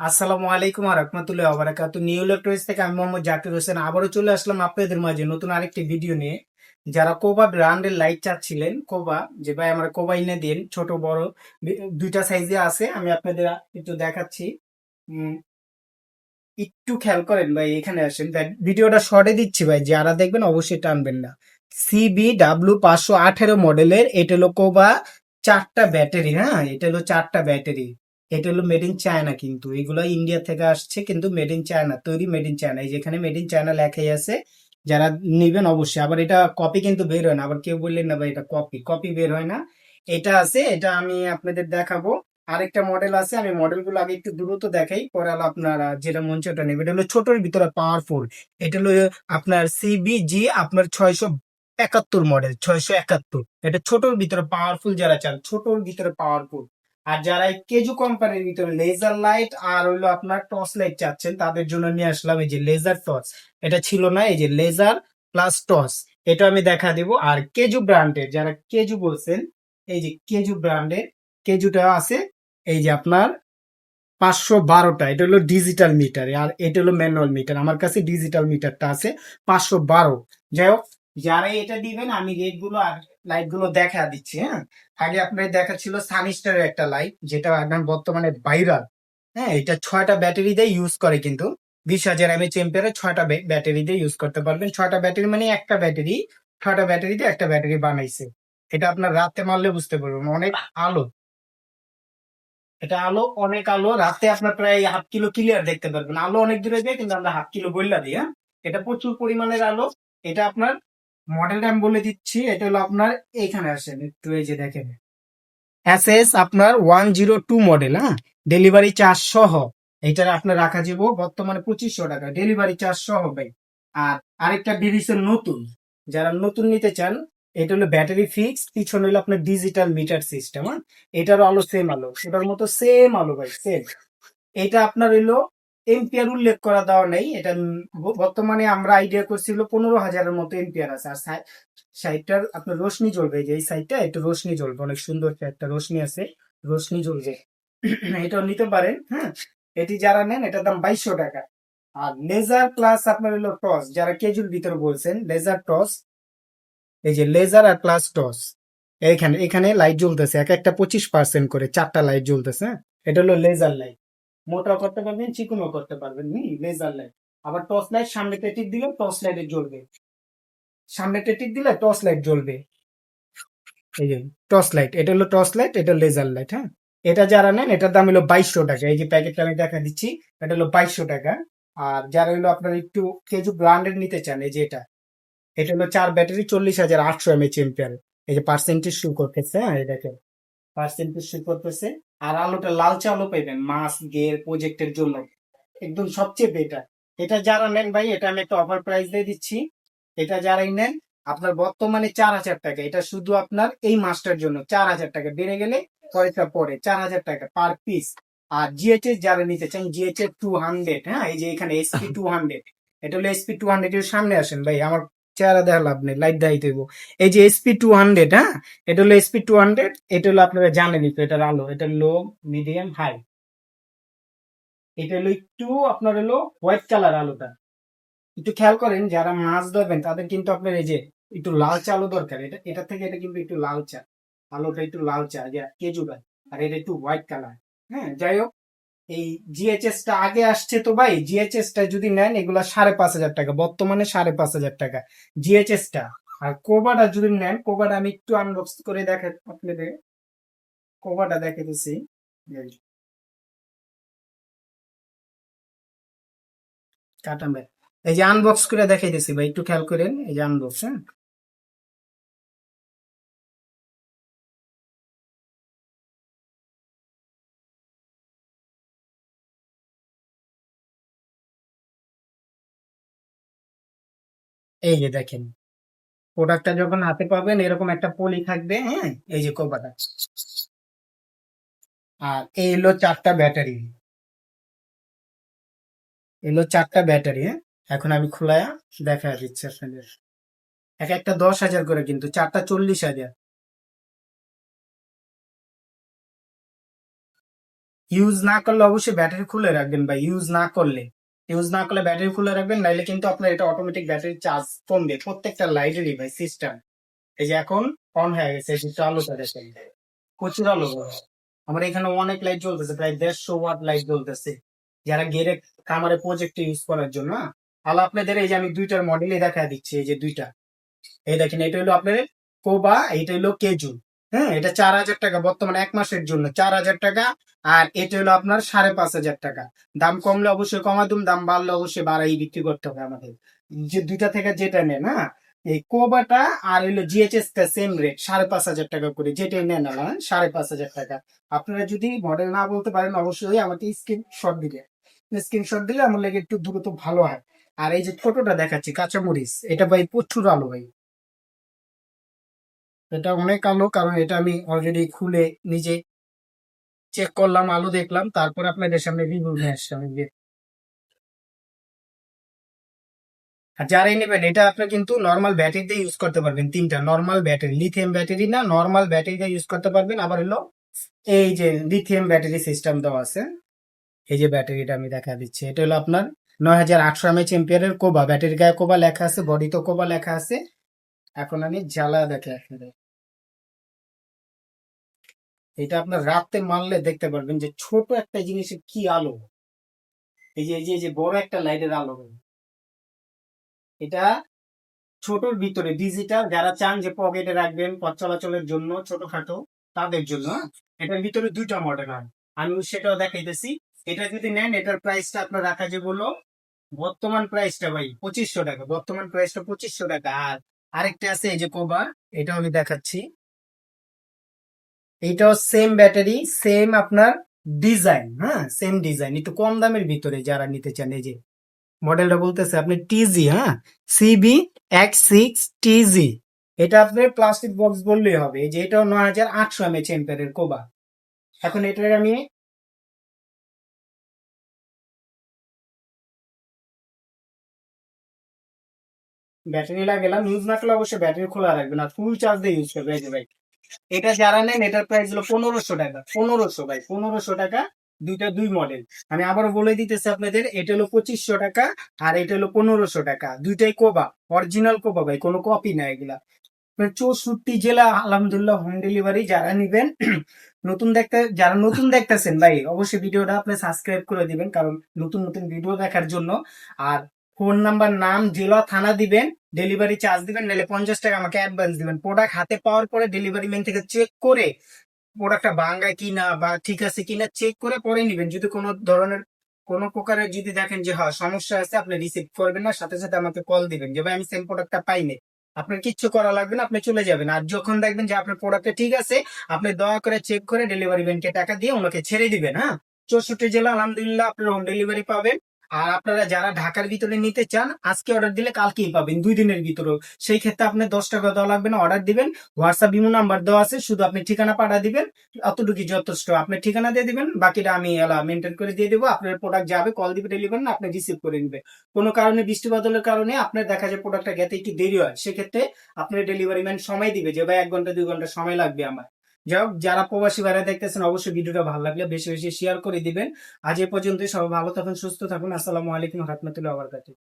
আসসালামু আলাইকুম রহমতুল্লাহ আবরাকাত নিউ ইলেকট্রনিক্স থেকে আমি মোহাম্মদ জাকির হোসেন আবারও চলে আসলাম আপনাদের মাঝে নতুন আরেকটি ভিডিও নিয়ে। যারা কোবা ব্র্যান্ডের লাইট চাচ্ছিলেন কোবা যে ভাই আমরা কোবা এনে দিন, ছোট, বড় দুইটা সাইজে আছে, আমি আপনাদের একটু দেখাচ্ছি। একটু খেয়াল করেন ভাই, এখানে আসেন। ভিডিওটা শর্টে দিচ্ছি ভাই, যারা দেখবেন অবশ্যই টানবেন না। সিবি ডাব্লু পাঁচশো আঠেরো মডেলের এটা হলো কোবা চারটা ব্যাটারি হ্যাঁ? এটা হলো চারটা ব্যাটারি এটা হলো মেড ইন চায়না কিন্তু। এগুলো ইন্ডিয়া থেকে আসছে কিন্তু মেড ইন চায়না তৈরি মেড ইন চায়না যেখানে মেড ইন চায়না লেখাই আছে, যারা নিবেন অবশ্যই। আবার এটা কপি কিন্তু বের হয় না, আবার কেউ বললেন না ভাই এটা কপি কপি বের হয় না। এটা আছে, এটা আমি আপনাদের দেখাবো। আরেকটা মডেল আছে, আমি মডেলগুলো আগে একটু দ্রুত দেখাই, পরে হলো আপনারা যেটা চায় ওটা নেবেন এটা হলো ছোটর ভিতরে পাওয়ারফুল এটা হলো আপনার সিবিজি আপনার ছয়শো একাত্তর মডেল ছয়শো একাত্তর। এটা ছোটর ভিতরে পাওয়ারফুল যারা চান, ছোটর ভিতরে পাওয়ারফুল আর যারা এই কেজু কোম্পানির ভিতরে লেজার লাইট আর হইল আপনার টর্চ লাইট চাচ্ছেন, তাদের জন্য নিয়ে আসলাম এই যে লেজার টর্চ এটা ছিল না, এই যে লেজার প্লাস টর্চ এটা আমি দেখা দিব। আর কেজু ব্র্যান্ডের যারা কেজু বলছেন, এই যে কেজু ব্র্যান্ডের কেজুটা আছে, এই যে আপনার পাঁচশো বারোটা। এটা হলো ডিজিটাল মিটার আর এটা হলো ম্যানুয়াল মিটার আমার কাছে ডিজিটাল মিটারটা আছে পাঁচশো বারো। যাই হোক যারা এটা দিবেন, আমি রেটগুলো আর লাইটগুলো দেখা দিচ্ছি হ্যাঁ? আগে আপনার দেখা ছিল সানিস্টারের একটা লাইট যেটা এখন বর্তমানে ভাইরাল হ্যাঁ? এটা ছয়টা ব্যাটারি দিয়ে ইউজ করে কিন্তু। বিশ হাজার এমএচ এম্পিয়ারের ছয়টা ব্যাটারি দিয়ে ইউজ করতে পারবেন। ছয়টা ব্যাটারি মানে একটা ব্যাটারি ছয়টা ব্যাটারি দিয়ে একটা ব্যাটারি বানাইছে। এটা আপনার রাতে মারলে বুঝতে পারবেন, অনেক আলো। এটা আলো, অনেক আলো। রাতে আপনার প্রায় হাফ কিলো ক্লিয়ার দেখতে পারবেন। আলো অনেক দূরে যায়, কিন্তু আমরা হাফ কিলো বললা দিই হ্যাঁ? এটা প্রচুর পরিমাণের আলো। এটা আপনার মডেলটা আমি বলে দিচ্ছি, এটা হলো আপনার এখানে আসেন, একটু এই যে দেখেন। এস এস আপনার ওয়ান জিরো টু মডেল হ্যাঁ? ডেলিভারি চার্জ সহ এটার আপনার রাখা যাব বর্তমানে পঁচিশশো টাকা। ডেলিভারি চার্জ সহ ভাই। আর আরেকটা ডিভিশন নতুন, যারা নতুন নিতে চান, এটা হলো ব্যাটারি ফিক্স পিছনে হলো আপনার ডিজিটাল মিটার সিস্টেম হ্যাঁ? এটারও আলো সেম আলো সেটার মতো সেম আলো ভাই সেম এটা আপনার হইল এম্পিয়ার উল্লেখ করা দেওয়া নেই। এটা বর্তমানে আমরা আইডিয়া করছিল পনেরো হাজারের মতো এম্পিয়ার আছে। আর সাইডটার আপনার রোশনি জ্বলবে। যে এই সাইডটা একটু রোশনি জ্বলবে। অনেক সুন্দর একটা রোশনি আছে। রোশনি জ্বলবে। এটাও নিতে পারেন হ্যাঁ? এটি যারা নেন, এটার দাম বাইশশো টাকা। আর লেজার প্লাস আপনার হলো টস। যারা কেজুর ভিতরে বলছেন, লেজার টস, এই যে লেজার আর প্লাস টস এখানে এখানে লাইট জ্বলতেছে। এক একটা পঁচিশ পার্সেন্ট করে চারটা লাইট জ্বলতেছে হ্যাঁ? এটা হলো লেজার লাইট মোটাও করতে পারবেন চিকনও করতে পারবেন, হুম লেজার লাইট আবার টর্চ লাইট সামনে টেটিক দিলে টর্চ লাইটে জ্বলবে। সামনে টেটিক দিলে টর্চ লাইট জ্বলবে। এই যে টর্চ লাইট এটা হলো টর্চ লাইট এটা লেজার লাইট হ্যাঁ? এটা যারা নেন, এটার দাম হলো বাইশশো টাকা। এই যে প্যাকেটটা আমি দেখা দিচ্ছি, এটা হলো বাইশশো টাকা। আর যারা হলো আপনার একটু কেজু ব্র্যান্ডেড নিতে চান, এই যে এটা এটা হলো চার ব্যাটারি চল্লিশ হাজার আটশো এমএচ এম্পিয়ার এই যে পার্সেন্টেজ শু করতেছে হ্যাঁ দেখেন। পার্সেন্টেজ শু করতেছে। আর আলোটা লালচে আলো পাইবেন মাস গের প্রজেক্টের জন্য। একদম সবচেয়ে বেটার এটা যারা নেন ভাই, এটা আমি একটা অফার প্রাইস দিয়ে দিচ্ছি। এটা যারাই নেন, আপনার বর্তমানে চার হাজার টাকা। এটা শুধু আপনার এই মাসটার জন্য, চার হাজার টাকা। বেড়ে গেলে পয়সা পরে চার হাজার টাকা পার পিস আর জিএচএস যারা নিতে চান জিএচএস টু হান্ড্রেড হ্যাঁ? এই যে এখানে এসপি টু হান্ড্রেড এটা হলো এসপি টু হান্ড্রেড এর সামনে আসেন ভাই, আমার চেহারা দেখা লাভ নেই লাইট দেখাই দেবো এই যে এসপি টু হান্ড্রেড হ্যাঁ? এটা হলো এসপি টু হান্ড্রেড এটা হলো আপনারা জানেনই তো এটার আলো এটা লো মিডিয়াম হাই এটা হলো একটু আপনার হলো হোয়াইট কালার আলোটা। একটু খেয়াল করেন, যারা মাছ ধরবেন, তাদের কিন্তু আপনার এই যে একটু লালচে আলো দরকার। এটা এটা থেকে এটা কিন্তু একটু লালচা, আলোটা একটু লালচা যে কেজুটা আর এটা একটু হোয়াইট কালার হ্যাঁ যাই হোক এই জিএচএস টা আগে আসছে তো ভাই জিএচএস টা যদি নেন, এগুলা সাড়ে পাঁচ হাজার টাকা, বর্তমানে সাড়ে পাঁচ হাজার টাকা। জিএচএস টা, আর কোবাটা যদি নেন কোবাটা আমি একটু আনবক্স করে দেখা, আপনাদের কোবাটা দেখে দিচ্ছি কাটাম ভাই এই যে আনবক্স করে দেখাই দিছি ভাই, একটু খেয়াল করেন, এই যে আনবক্স হ্যাঁ? এই যে দেখেন প্রোডাক্টটা যখন হাতে পাবেন, এরকম একটা পলি থাকবে হ্যাঁ? এই যে কোবাটা আর এই হলো চারটা ব্যাটারি। এলো চারটা ব্যাটারি হ্যাঁ? এখন আমি খোলায়া দেখা দিচ্ছি আপনাদের। এক একটা দশ হাজার করে কিন্তু, চারটা চল্লিশ হাজার। ইউজ না করলে অবশ্যই ব্যাটারি খুলে রাখবেন ভাই ইউজ না করলে। ইউজ না করলে ব্যাটারি খুলে রাখবেন, নাইলে কিন্তু আপনার এটা অটোমেটিক ব্যাটারি চার্জ কমবে প্রত্যেকটা লাইটেরই ভাই সিস্টেম এই যে এখন অন হয়ে গেছে আলোটা দেখেন প্রচুর আলো আমার এখানে অনেক লাইট জ্বলতেছে, প্রায় দেড়শো ওয়াট লাইট জ্বলতেছে। যারা গেরে কামারে প্রজেক্ট ইউজ করার জন্য? তাহলে আপনাদের এই যে আমি দুইটার মডেলই দেখা দিচ্ছি, এই যে দুইটা। এই দেখেন, এটা হলো আপনার কোবা এটা হলো কেজু। হ্যাঁ এটা চার হাজার টাকা, বর্তমানে এক মাসের জন্য চার হাজার টাকা, আর এটা হলো আপনার সাড়ে পাঁচ হাজার টাকা। দাম কমলে অবশ্যই কমাতুম দাম বাড়লে অবশ্যই বাড়াই বিক্রি করতে হবে আমাদের। যে দুইটা থেকে যেটা নেন হ্যাঁ এই কোবাটা আর হইল জিএচএস টা সেম রেট সাড়ে পাঁচ হাজার টাকা করে যেটাই নেন না? সাড়ে পাঁচ হাজার টাকা। আপনারা যদি মডেল না বলতে পারেন, অবশ্যই আমাকে স্ক্রিনশট দিলে স্ক্রিনশট দিলে আমার লাগে একটু দ্রুত ভালো হয়। আর এই যে ছোটটা দেখাচ্ছি, কাঁচামরিচ, এটা ভাই প্রচুর আলো ভাই। এটা অনেক আলো, কারণ এটা আমি অলরেডি খুলে নিজে চেক করলাম, আলো দেখলাম, তারপর আপনাদের সামনে রিভিউ নিয়ে যে- আর যারাই নেবেন, এটা আপনার কিন্তু নর্মাল ব্যাটারি দিয়ে ইউজ করতে পারবেন, তিনটা। নর্মাল ব্যাটারি লিথিয়াম ব্যাটারি না নর্মাল ব্যাটারিতে ইউজ করতে পারবেন। আবার হলো এই যে লিথিয়াম ব্যাটারি সিস্টেম দেওয়া আছে, এই যে ব্যাটারিটা আমি দেখা দিচ্ছি। এটা হলো আপনার নয় হাজার আটশো এমএচ এম্পিয়ারের কোবা ব্যাটারির গায়ে কোবা লেখা আছে বডিতে কোবা লেখা আছে। এখন আমি জ্বালা দেখে আপনাদের এটা আপনার রাতে মারলে দেখতে পারবেন যে ছোট একটা জিনিসের কি আলো। এই যে এই যে বড় একটা লাইটের আলো। এটা ছোটর ভিতরে ডিজিটাল যারা চান যে পকেটে রাখবেন পথ চলাচলের জন্য ছোটখাটো, তাদের জন্য হ্যাঁ? এটার ভিতরে দুইটা মডেল হয়। আমি সেটাও দেখাইতেছি। এটা যদি নেন, এটার প্রাইসটা আপনার রাখা যে বলল বর্তমান প্রাইসটা ভাই পঁচিশশো টাকা। বর্তমান প্রাইসটা পঁচিশশো টাকা। আর আরেকটা আছে, এই যে কোবা এটাও আমি দেখাচ্ছি। এইটাও সেম ব্যাটারি সেম আপনার ডিজাইন হ্যাঁ সেম ডিজাইন একটু কম দামের ভিতরে যারা নিতে চান, এই যে মডেলটা বলতেছে আপনি টিজি হ্যাঁ সিবি এক্স সিক্স টিজি এটা আপনার প্লাস্টিক বক্স বললেই হবে। এই যে এটাও নয় হাজার আটশো এমএচ এম্পের কোবা এখন এটার আমি ব্যাটারি লাগালাম ইউজ না করলে অবশ্যই ব্যাটারি খোলা রাখবেন আর ফুল চার্জ দিয়ে ইউজ করবে এই যে ভাই। এটা যারা নেন, এটার প্রাইস হলো পনেরোশো টাকা, পনেরোশো ভাই, পনেরোশো টাকা, দুইটা দুই মডেল আমি আবারও বলে দিতেছি আপনাদের, এটা হলো পঁচিশশো টাকা আর এটা হলো পনেরোশো টাকা। দুইটাই কোবা অরিজিনাল কোবা ভাই, কোনো কপি না এগুলা। চৌষট্টি জেলা, আলহামদুলিল্লাহ হোম ডেলিভারি যারা নিবেন, নতুন দেখতে, যারা নতুন দেখতেছেন ভাই, অবশ্যই ভিডিওটা আপনি সাবস্ক্রাইব করে দিবেন, কারণ নতুন নতুন ভিডিও দেখার জন্য। আর ফোন নাম্বার, নাম, জেলা, থানা দিবেন ডেলিভারি চার্জ দিবেন, নাহলে পঞ্চাশ টাকা আমাকে অ্যাডভান্স দিবেন। প্রোডাক্ট হাতে পাওয়ার পরে ডেলিভারি ম্যান থেকে চেক করে প্রোডাক্টটা ভাঙ্গায় কিনা বা ঠিক আছে কিনা চেক করে পরে নিবেন। যদি কোনো ধরনের, কোনো প্রকারের যদি দেখেন যে হ্যাঁ সমস্যা আছে, আপনি রিসিভ করবেন না, সাথে সাথে আমাকে কল দিবেন যে, ভাই, আমি সেম প্রোডাক্টটা পাইনি। আপনার কিচ্ছু করা লাগবে না, আপনি চলে যাবেন। আর যখন দেখবেন যে, আপনার প্রোডাক্টটা ঠিক আছে, আপনি দয়া করে চেক করে ডেলিভারি ম্যানকে টাকা দিয়ে ওনাকে ছেড়ে দিবেন হ্যাঁ? চৌষট্টি জেলা, আলহামদুলিল্লাহ আপনার হোম ডেলিভারি পাবেন। আর আপনারা যারা ঢাকার ভিতরে নিতে চান, আজকে অর্ডার দিলে কালকেই পাবেন, দুই দিনের ভিতরেও সেই ক্ষেত্রে আপনার দশ টাকা দেওয়া লাগবে না অর্ডার দিবেন। হোয়াটসঅ্যাপ ইমো নাম্বার দেওয়া আছে, শুধু আপনি ঠিকানা পাঠা দিবেন। অতটুকু যথেষ্ট। আপনি ঠিকানা দিয়ে দিবেন, বাকিটা আমি এলা মেনটেন করে দিয়ে দেবো। আপনার প্রোডাক্ট যাবে কল দিবে ডেলিভারি না, আপনি রিসিভ করে নিবে কোনো কারণে, বৃষ্টি বাদলের কারণে আপনার দেখা যায় প্রোডাক্টটা গেতে একটু দেরি হয়। সেক্ষেত্রে আপনার ডেলিভারি ম্যান সময় দিবে যে, ভাই, এক ঘণ্টা, দুই ঘণ্টা সময় লাগবে আমার। যাই হোক, যারা প্রবাসী বাইরে দেখতেছেন, অবশ্যই ভিডিওটা ভালো লাগলে বেশি বেশি শেয়ার করে দিবেন। আজ এ পর্যন্ত সবাই ভালো থাকুন, সুস্থ থাকুন। আসসালামু আলাইকুম রহমতুল্লাহ আবরকাতুহ